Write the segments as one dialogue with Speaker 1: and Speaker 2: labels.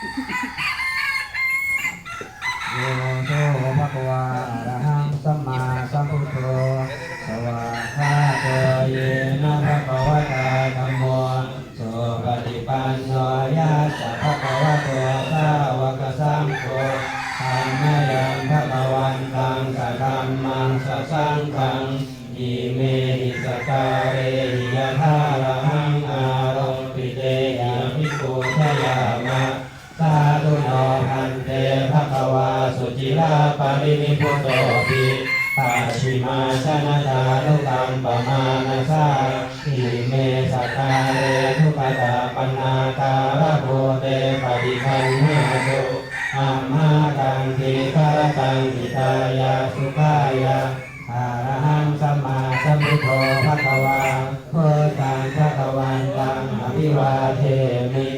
Speaker 1: โยโตภะคะวาอะระหังสัมมาสัมพุทโธสวากขาโตเยนะภะคะวะตาธัมโมสุปฏิปันโนยะสัพพะวะโต มาชนะจารุตัมปมานาสาอิเมสตาเรทุกตาปนาคาระโพเตปฏิคันหาตุอัมมาตังทีคารตังกิตายาสุขายาอะระหังสัมมาสัมพุทโธภะคะวาโพตังภะคะวันตังอภิวาเทมิ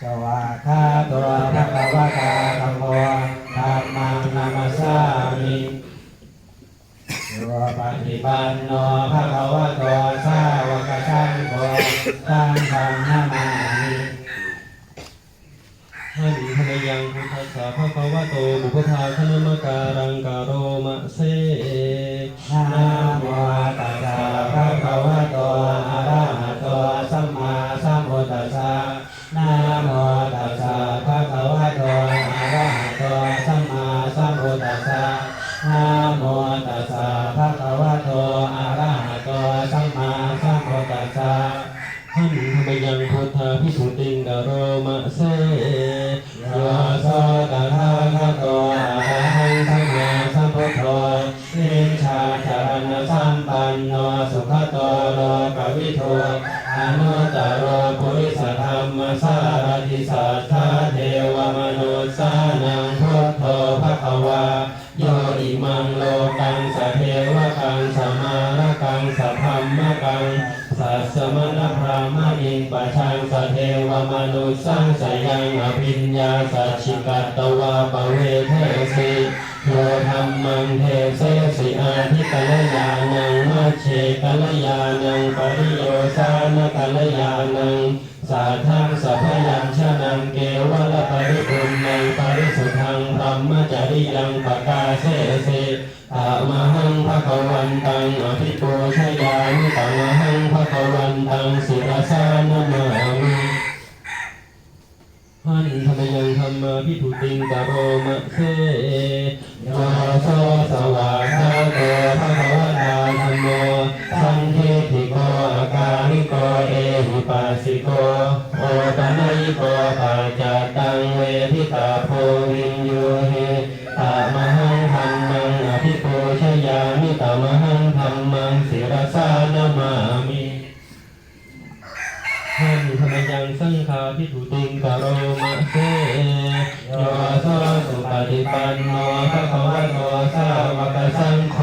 Speaker 1: สวากขาตัวพระกวาตาธรรมโมธรรมังนามาสามิตัว ปันโนพระกวาตัวสาวกสังโฆสังฆังนามามิ
Speaker 2: หันทนยังพุทธสสะภะคะวะโตบุพพาคณมการังกาโรมะเส
Speaker 1: นะโมตัสสะภะคะวะโตอะระหะโตสัมมาสัมพุทธัสสะ โรมะ
Speaker 2: เส
Speaker 1: เสสิตามหังภะคะวันตังอภิปูชยามิตามหังภะคะวันตังศิรสานะมามิ
Speaker 2: หันทนยังธรรมาพิสุติงกโรมะเส
Speaker 1: โยโสสวากขาโตภะคะวะตาธัมโมสังฆทิโกอาการิโกเอหิปัสสิโกโอปะนัยโกปัจจตังเวทิตาโพวิน สั
Speaker 2: งฆาพิสุติงกาโรมะเส
Speaker 1: โยโสสุปฏิปันโนภะคะวะโตสาวกสังโฆ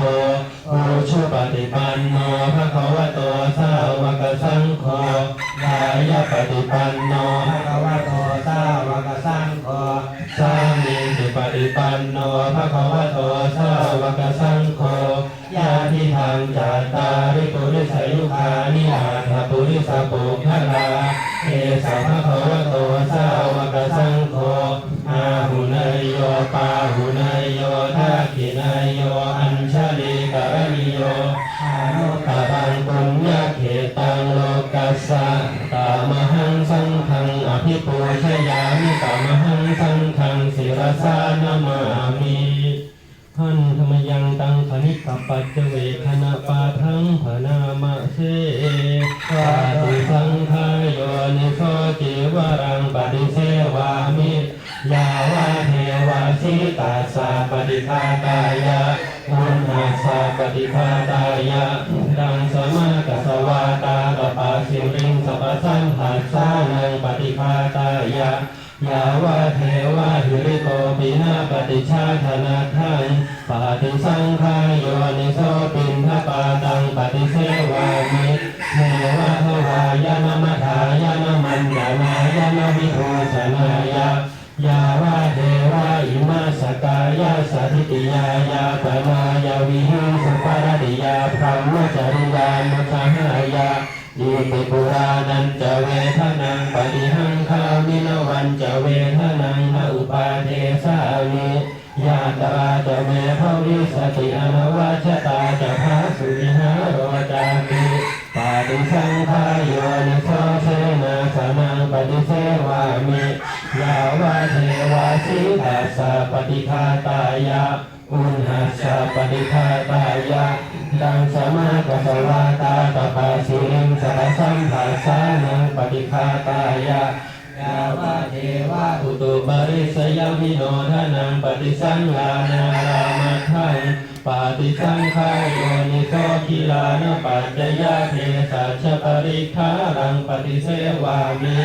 Speaker 1: โอชุปฏิปันโนภะคะวะโตสาวกสังโฆยายาปฏิปันโน วาสิตาสาปฏิภาตายะมุนาสาปฏิภาตายะดังสมากัสวาตาตปาสิริงสัพสัมหัสานังปฏิภาตายะยาวาเทวาหิริโกปินาปฏิชาธนาทังปาติสังขายโยนิโสปินทปาตังปฏิเสวามิเทวะทวายานมัทายานมันดานายานวิโหสนายะยาวาเทวา อิมาสกายาสถิติยายาปนายาวิหิสปารติยาพรหมจริยามุขหายาอิติปุรานันจะเวทนังปฏิหังคามินวัน
Speaker 2: ญจเวทนังนอุปาเทสามิยาตราจะเมภวิสติอนวัชตาจะพาสุวิหารโรจามิปาติสังขายโย ยาวาเทวาสิตัสสะปฏิฆาตายะอุณหัสสะปฏิฆาตายะดังสมากัสวาตาตปาสิริงสรสัมภาสานังปฏิฆาตายะ
Speaker 1: ยาวะเทวะ
Speaker 2: อุตุบริสยามิโนทานังปฏิสังลานารามัทังปฏิสังขายโยนิโสกิลานปัจจยาเทสัชปริคารังปฏิเสวามิ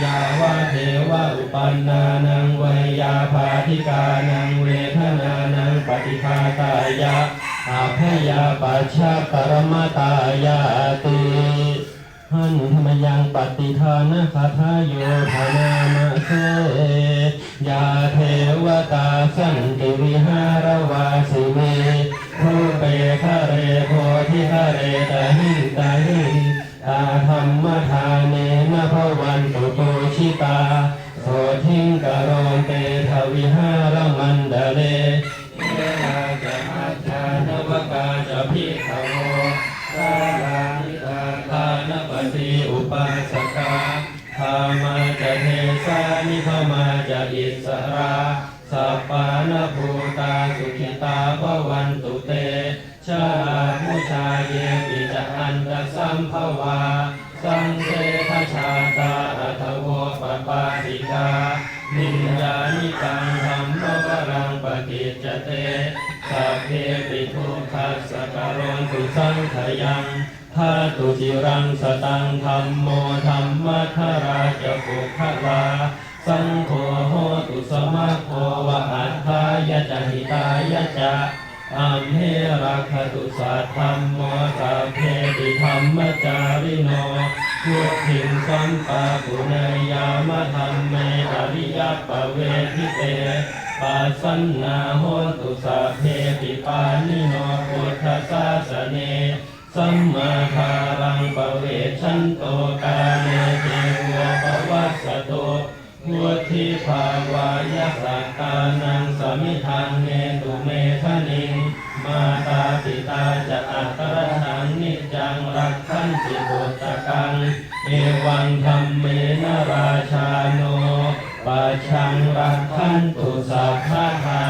Speaker 2: ยาวะเทวะอุปันนานังเวยาภาธิกานังเวทนานังปฏิภาตายะอาภยาปัชชะปรมตายาติหันธรรมยังปฏิทานะคาทายโยธานามะเสยาเทวตาสันติวิหารวาสิเมภูเปคะเรโพธิคะเรตาหิ งขยังทาตุจิรังสตังธรรมโมธรรมทราจะปุคลาสังโฆโหตุสมาโควะอัฏฐายะจหิตายะจะอัมเหรักขตุสัทธัมโมสัพเพติธรรมจาริโนพุทธิงสัมปะปุเนยามะธรรมเมอริยปะเวทิเต ปัสสันนาโหตุสัพเพติปานิโนพุทธศาสเนสัมมาคารังปเวชันโตกาเนเจวะปวัสสโตพุทธิภาวายสักกานังสมิทังเนตุเมทนิงมาตาปิตาจะอัตรทังนิจังรักขันติบุตตะกังเอวังธรรมเมนราชาโน ปัชังรักขันตุสัพพะทา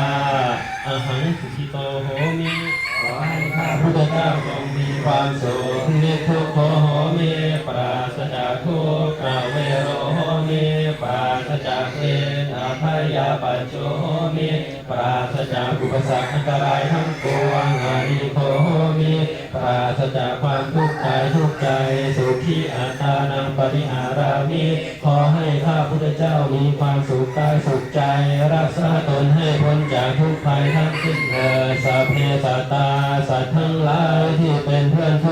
Speaker 2: อหังสุขิโตโหมิ
Speaker 1: ขอให้ข้า
Speaker 2: พุทธเจ้าทรงมีความสุขนิทุโคโหมิปราศจากทุกข์อาเวโรโหมิปราศจากเวทอาภยาปัจโจโหมิ ปราศจากอุปสรรคอันตรายทั้งปวงอาริโคมิปราศจากความทุกข์กายทุกข์ใจ สุขีอัตตานังปริหารามิขอให้ข้าพุทธเจ้ามีความสุขกายสุขใจ รักษาตนให้พ้นจากทุกภัยทั้งสิ้นเถิดสัพเพสัตตาสัตว์ทั้งหลายที่เป็นเพื่อนทุ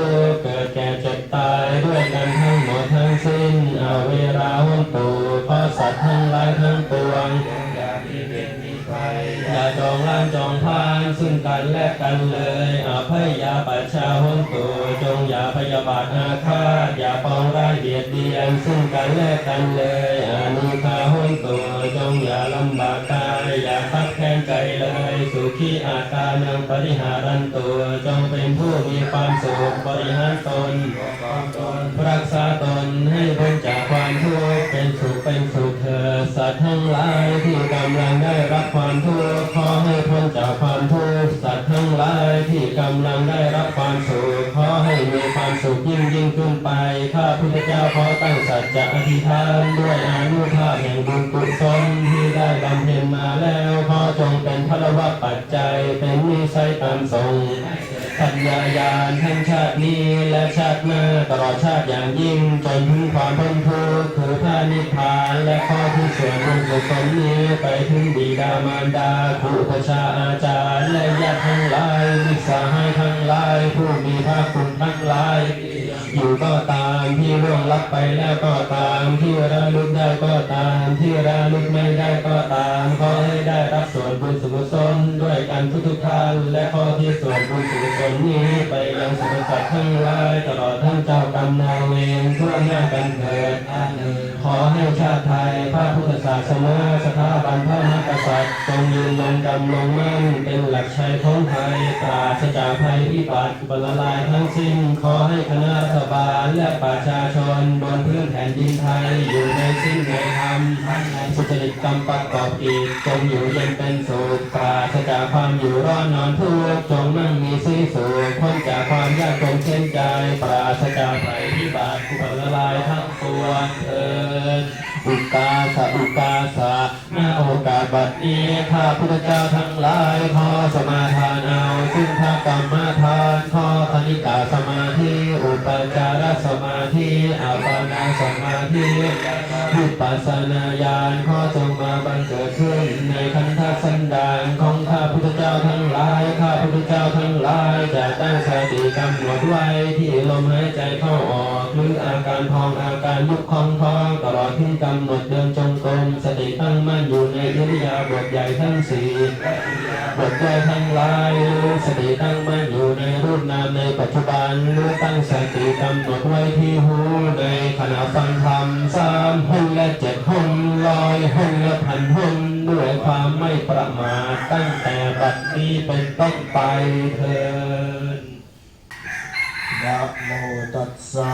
Speaker 2: ล้าจองพานซึ่งกันและกันเลยอภัยยาปัชชาหนตุจงอย่าพยาบาทอาฆาตอย่าปองร้ายเบียดเบียนซึ่งกันและกันเลยอานุภาหนตุจงอย่าลำบากกายอย่าคับแค้นใจเลย สุขีอาการนังปริหารันตุจงเป็นผู้มีความสุขบริหารตน
Speaker 1: ของตน
Speaker 2: รักษาตนให้พ้นจากความทุกข์เป็นสุขเป็นสุขเถิดสัตว์ทั้งหลายที่กำลังได้รับความทุกข์ำลังได้รับความสุขขอให้มีความสุขยิ่งยิ่งขึ้นไป ข้าพุทธเจ้าขอตั้งสัจจะอธิษฐานด้วยอานุภาพแห่งบุญกุศลที่ได้บำเพ็ญมาแล้วขอจงเป็นพลวะปัจจัยเป็นนิสัยตามทรงปัญญายานทั้งชาตินี้และชาติหน้าตลอดชาติอย่างยิ่งจนถึงความพ้นทุกข์คือพระ นิพพานและข้อที่ส่วนบุญกุศลนี้ไปถึงบิดามารดาครูประชาอาจารย์และญาติทั้งหลายมิสหายทั้งหลายผู้มีพระคุณทั้งหลายอยู่ก็ตามที่ร่วงลับไปแล้วก็ตามที่ระลึกได้ก็ตามที่ระลึกไม่ได้ก็ตามขอให้ได้รับส่วนบุญสุขสนด้วยกันทุกทุกๆท่านและข้อที่ส่วนบุญสุขสนนี้ไปยังสรรพสัตว์ทั้งหลายตลอดทั้งเจ้ากรรมนายเวรทั่วหน้ากันเถิด
Speaker 1: อันหนึ่ง
Speaker 2: ขอ อให้ชาติไทยพระพุทธศาสนาสถาบันพระมหากษัตริย์จงยืนยงดำรงมั่นเป็นหลักชัยของไทยปราศจากภัยพิบัติบรรลายทั้งสิ้น ขอให้คณะรัฐบาลและประชาชนบนพื้นแผ่นดินไทยอยู่ในสิ้นในธรรมในสุจริตกรรมประกอบกิจจงอยู่เย็นเป็นสุขปราศจากความอยู่ร้อนนอนทุกข์จงมั่งมีสีสุขพ้นจากความยากจนเช่นใจปราศจากภัยพิบัติบรรลายทั้งปวงเถิด อุกาสะอุกาสะหน้าโอกาสบัดนี้ข้าพุทธเจ้าทั้งหลายขอสมาทานเอาซึ่งพระกรรมฐานขอคณิกาสมาธิอุปจารสมาธิอัปปนาสมาธิวิปัสสนาญาณขอจงมาบังเกิดขึ้นในคันธสันดานของข้าพุทธเจ้าทั้งหลายข้าพุทธเจ้าทั้งหลายจะตั้งสติกำหนดไว้ที่ลมหายใจเข้าออก การพองอาการยุบคองท้องตลอดที่กำหนดเดินจงกรมสติตั้งมั่นอยู่ในอิริยาบถใหญ่ทั้งสี่บทใหญ่ทั้งหลายสติตั้งมั่นอยู่ในรูปนามในปัจจุบันรู้ตั้งสติกำหนดไว้ที่หูในขณะฟังธรรมสามห้องและเจ็ดห้องลอยห้องและพันห้องด้วยความไม่ประมาทตั้งแต่บัดนี้เป็นต้นไปเถิด
Speaker 3: นะโมตัสสะ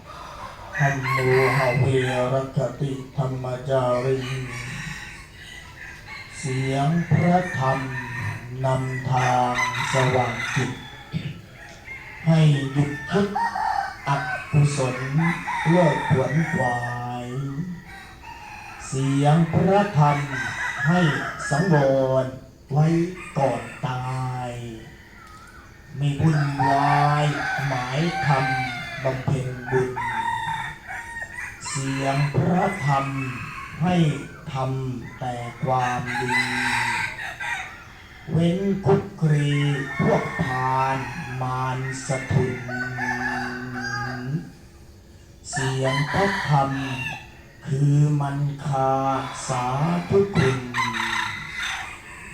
Speaker 3: ธัมโมหะเวรคติธรรมจาริงเสียงพระธรรมนำทางสว่างจิต ให้หยุดคิดอักุศลเลิกขวนขวาย เสียงพระธรรมให้สังวรไว้ก่อนตาย ไม่วุ่นวายหมายทำบำเพ็ญ เสียงพระธรรมให้ทำแต่ความดี เว้นคุกครีพวกพานมารสะทุน เสียงพระธรรมคือมันคาสาธุคุณ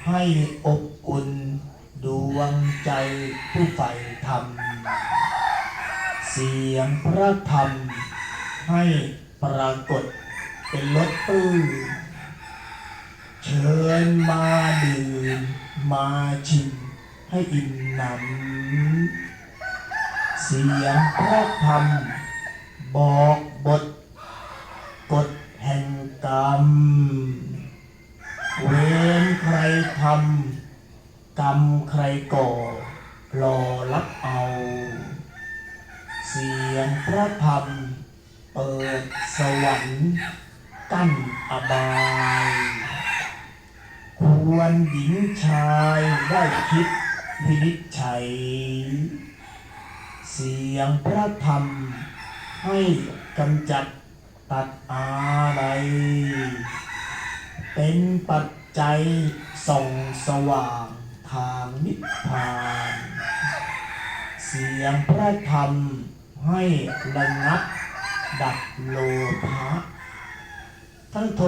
Speaker 3: ให้อบอุ่นดวงใจผู้ใฝ่ธรรม เสียงพระธรรมให้ ปรากฏเป็นรถตู้เชิญมาดื่มมาชิมให้อิ่มหนำเสียงพระธรรม บอกบทกฎแห่งกรรม เว้นใครทำกรรมใครก่อรอรับเอา เสียงพระธรรม เปิดสวรรค์กั้นอบาย ควรหญิงชายได้คิดวินิจฉัย เสียงพระธรรมให้กำจัดตัดอะไรเป็นปัจจัยส่องสว่างทางนิพพาน เสียงพระธรรมให้ระงับ ดับโลภะทั้งโท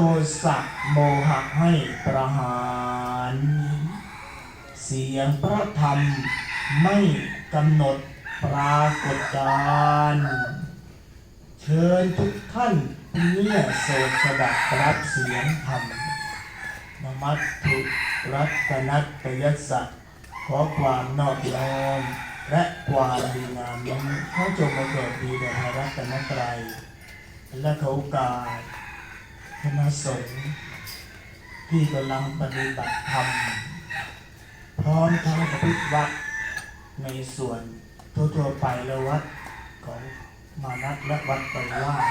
Speaker 3: สะโมหะให้ประหาร เสียงพระธรรมไม่กำหนดปรากฏการเชิญทุกท่านเนี่ยโสดสดับรับเสียงธรรมนมัตถุรัตนัตยัสสะขอความนอบน้อม และความดีงามนี้เขาจงมาเกิดดีแด่พระรัตนตรัยและเขาโอกาสคณะสงฆ์ที่กำลังปฏิบัติธรรม พร้อมทั้งประพฤติวัดในส่วนทั่วๆไปและวัดของมานัตและวัดปริวาส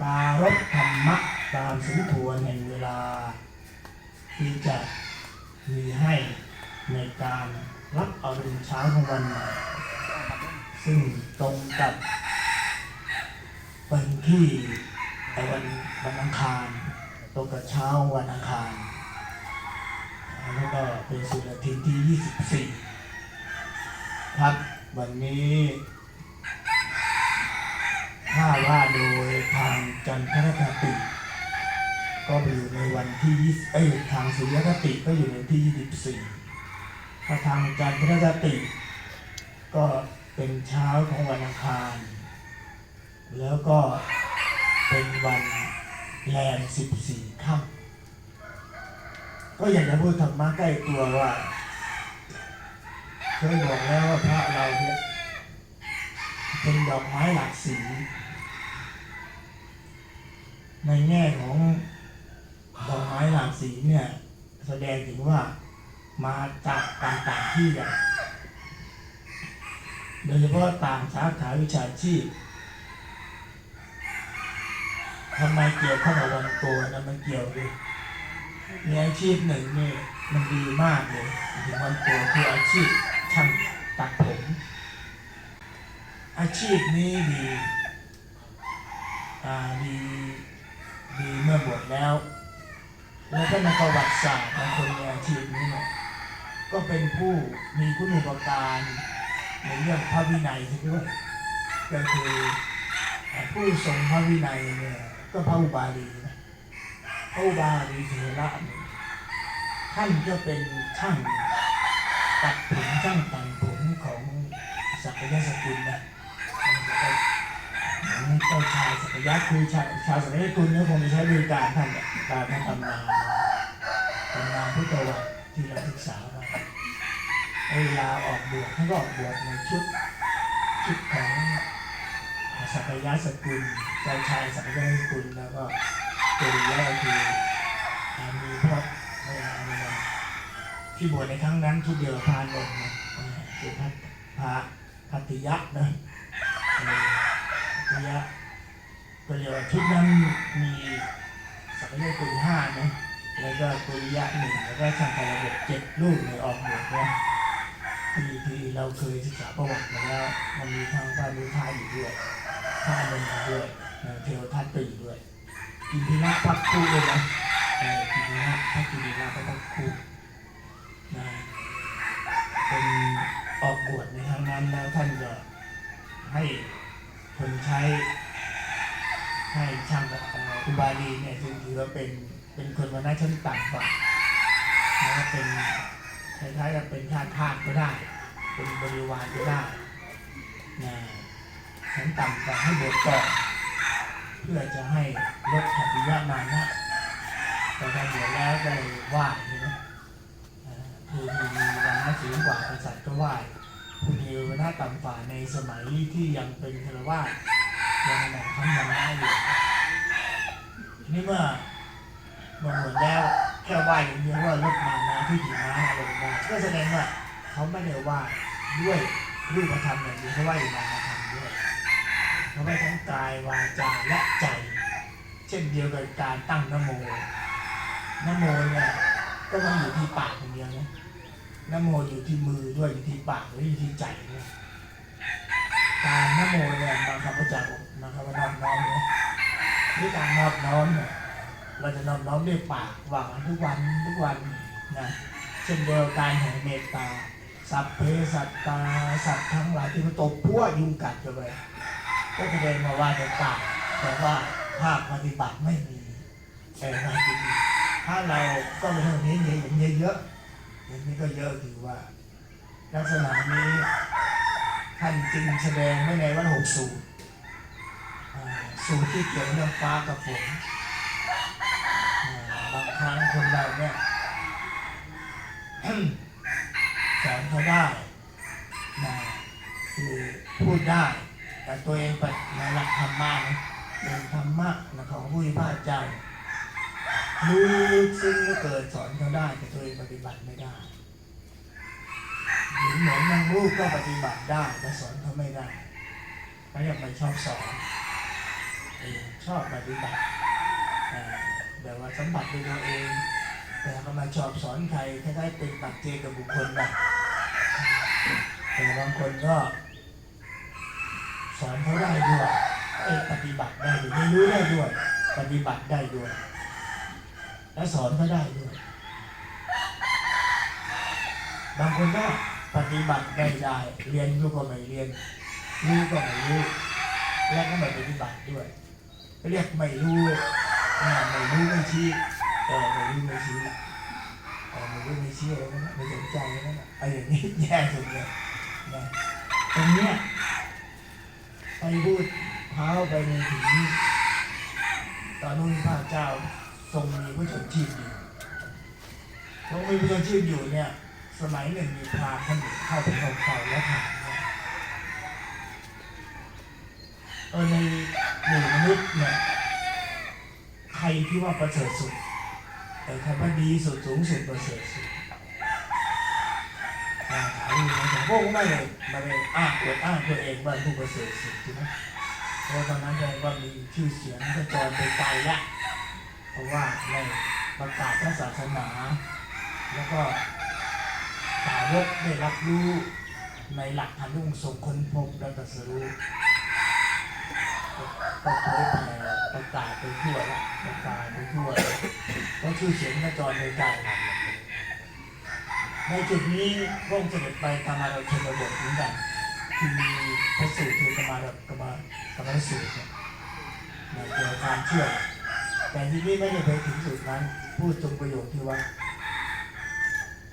Speaker 3: ปารบธรรมะตามสมควรแห่งเวลา ที่จะมีให้ในการ รับเอาดุนเช้าของวันใหม่ซึ่งตรงกับวันที่ไอ้วันวันอังคารตรงกับเช้าวันอังคารแล้วก็เป็นสุรทินที่ 24 ครับวันนี้ถ้าว่าโดยทางจันทรคติ ก็อยู่ในวันที่20เอ้ยทางสุริยคติก็อยู่ในที่ 24 พระธรรมจันทรสติ ก็เป็นเช้าของวันอังคาร แล้วก็เป็นวันแรมสิบสี่ค่ำก็อยากจะพูดธรรมะใกล้ตัวว่าเคยบอกแล้วว่าพระเราเนี่ยเป็นดอกไม้หลากสี ในแง่ของดอกไม้หลากสีเนี่ย แสดงถึงว่า มาจากต่างๆที่กันโดยเฉพาะต่างสาขาวิชาชีพทำไมเกี่ยวข้องกับวันโกนนะมันเกี่ยวด้วยมีอาชีพหนึ่งนี่มันดีมากเลยถึงวันโกนคืออาชีพช่างตัดผม อาชีพนี้ดีอ่าดีดีเมื่อบวชแล้ว แล้วก็ในประวัติศาสตร์ของคนในอาชีพนี้เนี่ย ก็เป็นผู้มีคุณอุปการในเรื่องพระวินัยด้วยก็คือผู้ทรงพระวินัยเนี่ยก็พระอุบาลีนะพระอุบาลีเถระท่านก็เป็นช่างตัดผมช่างแต่งผมของสักยะสกุลนะมันก็เจ้าชายสักยะคือชาวชาวสักยะกุลเนี่ยคงจะใช้บริการท่านเนี่ยตามพระตำนานตำนานพุทธวัตรที่เราศึกษา เวลาออกบวชท่านก็ออกบวชในชุดชุดของสักยะสกุลเจ้าชายสักยะสกุลแล้วก็ตัวแรกคือมีพระเวลามีที่บวชในครั้งนั้นชุดเดียวพานนท์นะเออคือพระพระพัทยะนะเออพัทยะก็เรียกว่าชุดนั้นมีสักยะกุลห้านะแล้วก็กุลยะหนึ่งแล้วก็ช่างการระบบเจ็ดรูปในออกบวชนะ ที่ที่เราเคยศึกษาประวัติมาแล้วมันมีทางพระนุทาอยู่ด้วยพระอานนท์อยู่ด้วยเทวทัตก็อยู่ด้วยกินพิระพักคู่ด้วยนะกินพิระพักกินพิระก็พักคู่นะเป็นออกบวชในครั้งนั้นแล้วท่านจะให้คนใช้ให้ช่างเอ่ออุบาลีเนี่ยซึ่งถือว่าเป็นเป็นคนวรรณะชั้นต่ำกว่านะเป็น คล้ายๆกับเป็นข้าทาสก็ได้ เป็นบริวารก็ได้นะชั้นต่ำกว่ให้บวชก่อนเพื่อจะให้ลดขัตติยามานะแต่พอบวชแล้วก็เลยว่าใช่ไหมผู้มีวันณะสูงกว่ากษัตริย์ก็ไหว้ผู้มีวันณะต่ำกว่าในสมัยที่ยังเป็นคารวาสยังแบ่งทำวันณะอยู่นี่เมื่อเมื่อหมดแล้ว แค่ไหว้อย่างเดียวว่าลดมานะที่ถีม้าลงได้ก็แสดงว่าเขาไม่ได้ไหว้ด้วยรูปธรรมอย่างเดียวเขาว้ด้วยนามธรรมด้วยเขาไหว้ทั้งกายวาจาและใจ เช่นเดียวกับการตั้งนโมนโมเนี่ยก็ต้องอยู่ที่ปากอย่างเดียวนะนโมอยู่ที่มือด้วยอยู่ที่ปากด้วยอยู่ที่ใจด้วยการนโมเนี่ยมาคำว่าจากมาคำว่านอบน้อมเนี่ยด้วยการนอบน้อมเนี่ย เราจะนอบน้อมด้วยปากหวังทุกวันทุกวันนะเช่นเดียวกันแห่งเมตตา สัพเพสัตตาสัตว์ทั้งหลายที่มันตบพัวยุงกัดกันไปก็แสดงมาว่าในปากแต่ว่าภาคปฏิบัติไม่มีแต่มาจริงถ้าเราก็เป็นแบบนี้เยอะอย่างเยอะอย่างนี้ก็เยอะถือว่า ลักษณะนี้ท่านจึงแสดงไว้ในวัดหกสูตรสูตรที่เกี่ยวเรื่องฟ้ากับฝน บางครั้งคนเราเนี่ยสอนเขาได้นะคือพูดได้ แต่ตัวเองปฏิในหลักธรรมะนะเป็นธรรมะนะของผู้พิพากเจ้ารู้ซึ้งก็เกิดสอนเขาได้ แต่ตัวเองปฏิบัติไม่ได้หรือเหมือนนางลูกก็ปฏิบัติได้แต่สอนเขาไม่ได้เขาอยากไปชอบสอนเออชอบปฏิบัติ แบบว่าสมผัสด้วยตัวเอง แต่ก็มาชอบสอนใครคล้ายๆเป็นปัจเจกับบุคคลนะแต่บางคนก็ สอนเขาได้ด้วยเอ้ยปฏิบัติได้ด้วยไม่รู้ได้ด้วย ปฏิบัติได้ด้วย และสอนก็ได้ด้วย บางคนก็ปฏิบัติได้ได้ เรียนรู้ก็ไม่เรียนรู้ก็ไม่รู้และก็ไม่ปฏิบัติด้วยเรียกไม่รู้ ไม่รู้ไม่ชี้แต่ไม่รู้ไม่ชี้แต่ไม่รู้ไม่ชี้อะไรนั่นนะไม่สนใจนั่นะไอ้อย่างนี้แย่สุดเลยนะตรงเนี้ยไปพูดเท้าไปในถึงตอนนู้นพระเจ้าทรงมีพระชนชีพอยู่ทรงมีพระชนชีพอยู่เนี่ย สมัยหนึ่งมีพราท่านเข้าไปเข้าเฝ้าแล้วถามว่าเออในหมู่มนุษย์เนี่ย ใครที่ว่าประเสริฐสุดแต่คำว่าดีสุดสูงสุดประเสริฐสุดอ่าถามอยู่ในสังคมไม่เลยมาเลยอ้างอวดอ้างตัวเองว่าผู้ประเสริฐสุดใช่ไหมเพราะตอนนั้นแสดงว่ามีชื่อเสียงกระจรไปไกลแล้วเพราะว่าในประกาศพระศาสนา แล้วก็สาวกได้รับรู้ในหลักฐานที่องค์ทรงค้นพบและตรัสรู้ก็เผยแผ่ ประกาไปทั่วละประกาไปทั่วเพราะชื่อเสียงกระจรในใจในจุดนี้พระองค์เสด็จไปธรรมาราชนบทเหมือนกันที่มีพระสูตรคือกรรมารกรรมากรรมสูตรเนี่ยเกี่ยวกับความเชื่อ แต่ที่นี่ไม่ได้ไปถึงจุดนั้น พูดตรงประโยคที่ว่า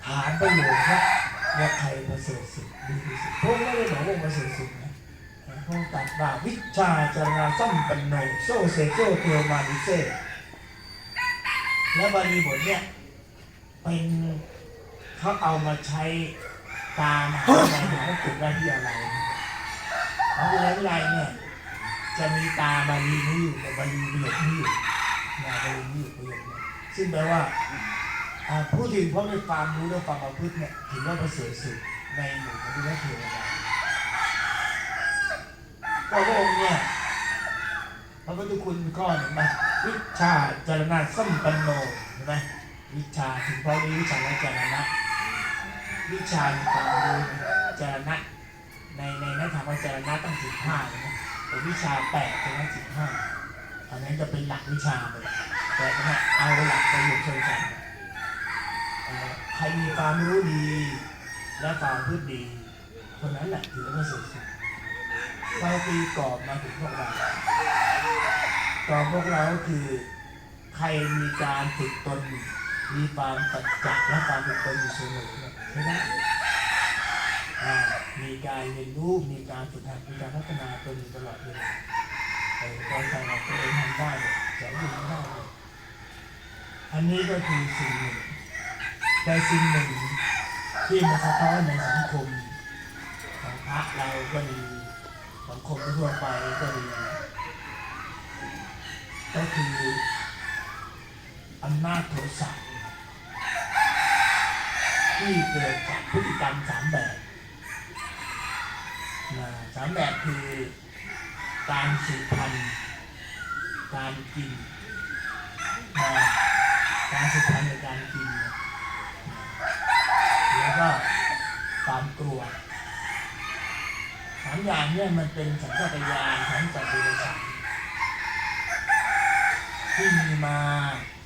Speaker 3: ถามประโยคว่าว่าใครประเสริฐสุดดีที่สุดพระองค์ไม่ได้บอกว่าประเสริฐสุด นะพระองค์ตรัสว่าวิชาจาราสัมปันโนโซเซโซเทวมานิเซและบาลีบทเนี่ยเป็นเขาเอามาใช้ตามหาในหาว่าฝึกได้ที่อะไรของวิไลวิไลเนี่ยจะมีตาบาลีนี้อยู่แต่บาลีประโยคนี้อยู่นะบาลีนี้อยู่ประโยคนี้ซึ่งแปลว่าผู้ที่เพราะในความรู้และความประพฤติเนี่ยถือว่าประเสริฐสุดในหมู่มนุษย์และเทวดา พระองค์เนี่ยพระพุทธคุณข้อหนึ่งนะวิชาจารณะสัมปันโนเห็นไหมวิชาถึงพระวิชาและจารณะ วิชามีความรู้จารณะ ในในนักธรรมว่าจารณะต้องสิบห้าเลยนะแต่วิชาแปดจารณะสิบห้าอันนั้นจะเป็นหลักวิชาเลยแต่นะเอาหลักประโยชน์เชิงกันใครมีความรู้ดี และความพูดดี คนนั้นแหละถือว่าสุดสุด เราตีกรอบมาถึงพวกเรากรอบพวกเราก็คือใครมีการฝึกตน มีความตัดจักและความฝึกตนอยู่เสมอเนี่ยใช่ไหมมีการเรียนรู้มีการฝึกหัดมีการพัฒนาตนอยู่ตลอดเวลาเออตอนใครเราตัวเองทำได้เนี่ยสอนอยู่ทำได้เนี่ยอันนี้ก็คือสิ่งหนึ่ง แต่สิ่งหนึ่งที่มันสะท้อนในสังคมของพระเราก็ดี สังคมทั่วไปก็ดีก็คืออำนาจโทสะที่เกิดจากพฤติกรรมสามแบบนะสามแบบคือการสืบพันธุ์การกินนะการสืบพันธุ์ในการกิน แล้วก็ความกลัวามอย่างเนี่ยมันเป็นสัญชาตญาณของสัตว์เดรัจฉานที่มีมา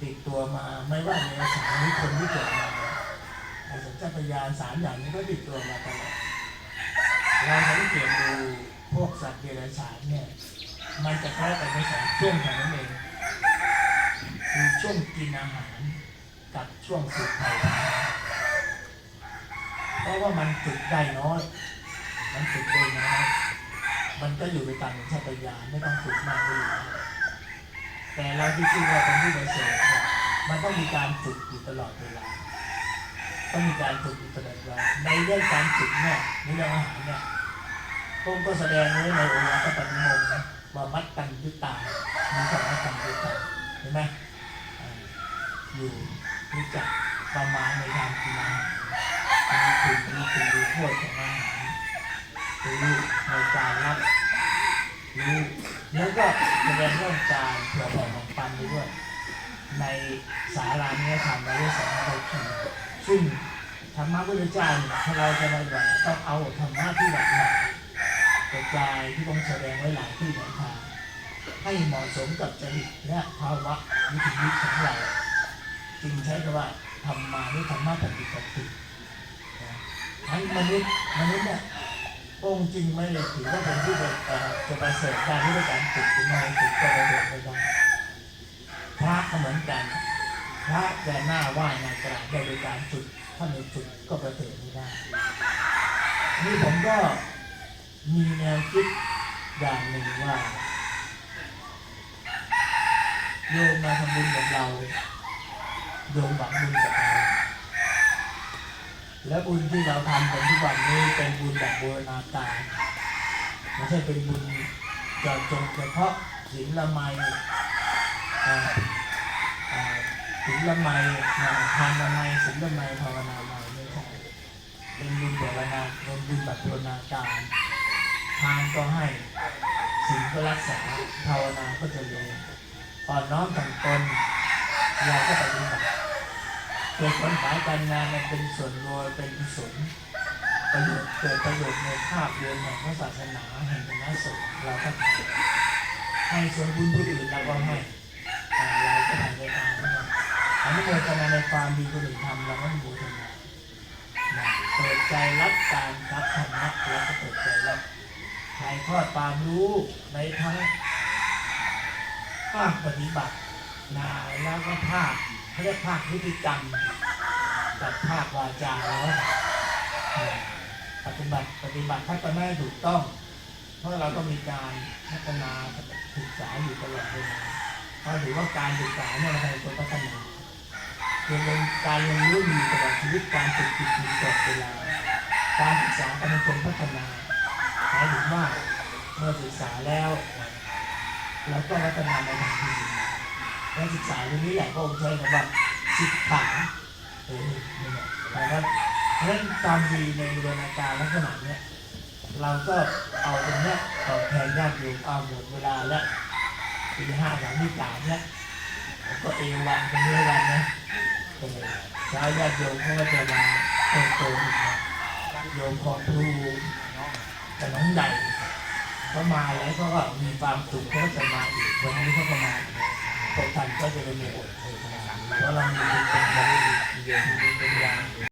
Speaker 3: ติดตัวมาไม่ว่าเดรัจฉานหรือคนที่เกิดมาไอ้สัญชาตญาณสามอย่างนี้ก็ติดตัวมาตลอดเราสังเกตดูพวกสัตว์เดรัจฉานเนี่ยมันจะคล้ายกันในสองช่วงเท่านั้นเองคือช่วงกินอาหารกับช่วงสูบไผ่เพราะว่ามันฝึกได้น้อย มันฝึกได้น้อย มันก็อยู่ไปตามสัญชาตญาณไม่ต้องฝึกมากก็อยู่แต่เราที่คิดว่าเป็นผู้ประเสริฐเนี่ยมันต้องมีการฝึกอยู่ตลอดเวลาต้องมีการฝึกอยู่ตลอดเวลาในเรื่องการฝึกเนี่ยในเรื่องอาหารเนี่ยพระองก็แสดงไว้ในโอวาทปฏิโมกข์นว่ามัดตันยุตตามีสองมัดตันยุตตาเห็นไหมอยู่รู้จักประมาณในการกินอาหารมีคุณมีคุณมีโทษของอาหาร รู้ในการรับรู้แล้วก็แสดงเรื่องการเผื่อแผ่ของปันด้วย ในสาราเนื้อธรรมในเรื่องสองเราขีซึ่งธรรมะพุทธเจ้าเนี่ยถ้าเราจะมาแบบต้องเอาธรรมะที่หลักหลักกระจายที่ต้องแสดงไว้หลายที่หลายทางให้เหมาะสมกับจริตและภาวะวิถีชีวิตของเราจึงใช้คำว่าธรรมานุธรรมะปฏิปตินะทั้งมนุษย์มนุษย์เนี่ย องค์จริงไม่ถือว่าเป็นที่จะเอ่อจะประเสริฐได้ด้วยการฝึกหม่ฝึกก็ประเสริฐไม่ได้พระก็เหมือนกัน พระจะหน้าไหว้หน้ากราบได้โดยการฝึกถ้าไม่ฝึกก็ประเสริฐไม่ได้ นี่ผมก็มีแนวคิดอย่างหนึ่งว่าโยมมาทำบุญกับเราโยมหวังบุญกับเรา และบุญที่เราทำกันทุกวันนี้เป็นบุญแบบบูรณาการไม่ใช่เป็นบุญเจาะจงเฉพาะศีลละไมเอ่อเอ่อศีละไมะทานละไมศีลละไมภาวนาไมไม่ใช่เป็นบุญบูรณาเป็นบุญแบบบูรณาการทานก็ให้ศีลก็รักษาภาวนาก็จะเริญอ่อนน้อมถ่อมตนเราก็ปฏิบัติ เกิดผลหมายการงานมันเป็นส่วนรวมเป็นกุศลประโยชน์เกิดประโยชน์ในภาพรวมของพระศาสนาแห่งคณะสงฆ์เราก็ให้ส่วนบุญผู้อื่นเราก็ให้อ่เราก็ทำในทางนั้นอนุโมทนาในความดีคนอื่นทำเราก็อนุโมทนานะเปิดใจรับการรับธรรมะแล้วก็เปิดใจรับถ่ายทอดความรู้ในทั้งภาคปฏิบัตินะแล้วก็ภาค เขาเรียกภาคพฤติกรรมกับภาควาจาแล้วปฏิบัติปฏิบัติถ้าจะไม่ถูกต้อง เพราะเราก็มีการพัฒนาศึกษาอยู่ตลอดเวลาเพราะถือว่าการศึกษาเนี่ยมันเป็นตัวพัฒนาเรียนรู้การเรียนรู้มีตลอดชีวิตการฝึกจิตมีตลอดเวลาการศึกษาเป็นคนพัฒนาหมายถึงว่าเมื่อศึกษาแล้วเราก็พัฒนาในทางที่ดี การศึกษาเรื่องนี้แหละก็ใช้คำว่าศึกษาเออนี่แหละนะครับเพราะฉะนั้นความดีในบูรณาการลักษณะเนี้ยเราก็เอาตรงเนี้ยตอบแทนญาติโยมเอาหมดเวลาแล้วปีห้าสามที่สามเนี่ยแล้วก็เอวันเป็นเมื่อวันนะเช้าญาติโยมเขาก็จะมาเติมโตอีกนะโยมของครูกับน้องใหญ่เขามาแล้วเขาก็มีความสุขเขาก็จะมาอีกวันนี้เขาก็มาอีก พวกท่านก็จะเป็นหมดเพราะเรามีเป็นเป็นเป็นเป็นเป็น